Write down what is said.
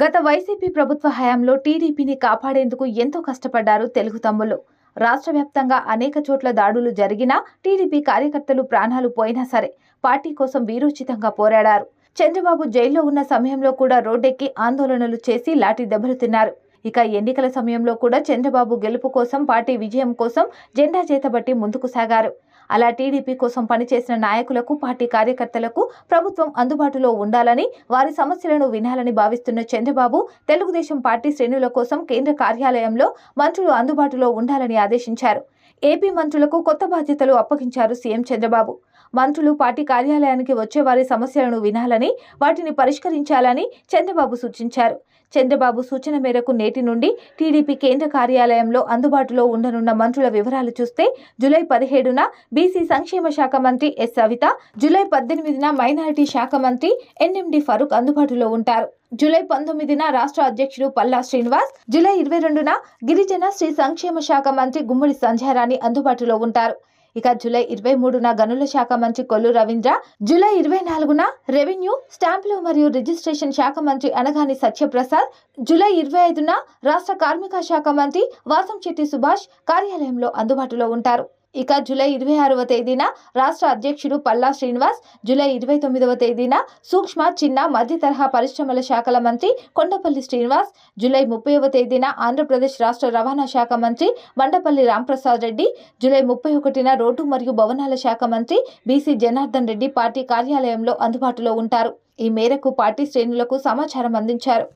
గత వైసీపీ ప్రభుత్వ హయాంలో టీడీపీని కాపాడేందుకు ఎంతో కష్టపడ్డారు తెలుగు తమ్ముళ్ళు. రాష్ట్ర వ్యాప్తంగా అనేక చోట్ల దాడులు జరిగినా టీడీపీ కార్యకర్తలు ప్రాణాలు పోయినా సరే పార్టీ కోసం వీరోచితంగా పోరాడారు. చంద్రబాబు జైల్లో ఉన్న సమయంలో కూడా రోడ్డెక్కి ఆందోళనలు చేసి లాఠీ దెబ్బలు తిన్నారు. ఇక ఎన్నికల సమయంలో కూడా చంద్రబాబు గెలుపు కోసం పార్టీ విజయం కోసం జెండా చేతబట్టి ముందుకు సాగారు. అలా టీడీపీ కోసం పనిచేసిన నాయకులకు పార్టీ కార్యకర్తలకు ప్రభుత్వం అందుబాటులో ఉండాలని వారి సమస్యలను వినాలని భావిస్తున్న చంద్రబాబు తెలుగుదేశం పార్టీ శ్రేణుల కోసం కేంద్ర కార్యాలయంలో మంత్రులు అందుబాటులో ఉండాలని ఆదేశించారు. ఏపీ మంత్రులకు కొత్త బాధ్యతలు అప్పగించారు సీఎం చంద్రబాబు. మంత్రులు పార్టీ కార్యాలయానికి వచ్చే వారి సమస్యలను వినాలని వాటిని పరిష్కరించాలని చంద్రబాబు సూచించారు. చంద్రబాబు సూచన మేరకు నేటి నుండి టీడీపీ కేంద్ర కార్యాలయంలో అందుబాటులో ఉండనున్న మంత్రుల వివరాలు చూస్తే జూలై పదిహేడున బీసీ సంక్షేమ శాఖ మంత్రి ఎస్ సవిత జూలై పద్దెనిమిదిన మైనారిటీ శాఖ మంత్రి ఎన్ఎండి ఫరూక్ అందుబాటులో ఉంటారు. జూలై పంతొమ్మిదిన రాష్ట్ర అధ్యక్షుడు పల్లా శ్రీనివాస్ జూలై ఇరవై రెండున గిరిజన శ్రీ సంక్షేమ శాఖ మంత్రి గుమ్మడి సంధ్యారాణి అందుబాటులో ఉంటారు. ఇక జూలై ఇరవై మూడున గనుల శాఖ మంత్రి కొల్లు రవీంద్ర జూలై ఇరవై నాలుగున రెవెన్యూ స్టాంపులు మరియు రిజిస్ట్రేషన్ శాఖ మంత్రి అనగాని సత్యప్రసాద్ జూలై ఇరవై ఐదున రాష్ట్ర కార్మిక శాఖ మంత్రి వాసంశెట్టి సుభాష్ కార్యాలయంలో అందుబాటులో ఉంటారు. ఇక జూలై ఇరవై ఆరవ తేదీన రాష్ట్ర అధ్యక్షుడు పల్లా శ్రీనివాస్ జూలై ఇరవై తొమ్మిదవ తేదీన సూక్ష్మ చిన్న మధ్య తరహా పరిశ్రమల శాఖల మంత్రి కొండపల్లి శ్రీనివాస్ జూలై ముప్పైవ తేదీన ఆంధ్రప్రదేశ్ రాష్ట్ర రవాణా శాఖ మంత్రి మండపల్లి రాంప్రసాద్ రెడ్డి జూలై ముప్పై ఒకటిన రోడ్డు మరియు భవనాల శాఖ మంత్రి బీసీ జనార్దన్ రెడ్డి పార్టీ కార్యాలయంలో అందుబాటులో ఉంటారు. ఈ మేరకు పార్టీ శ్రేణులకు సమాచారం అందించారు.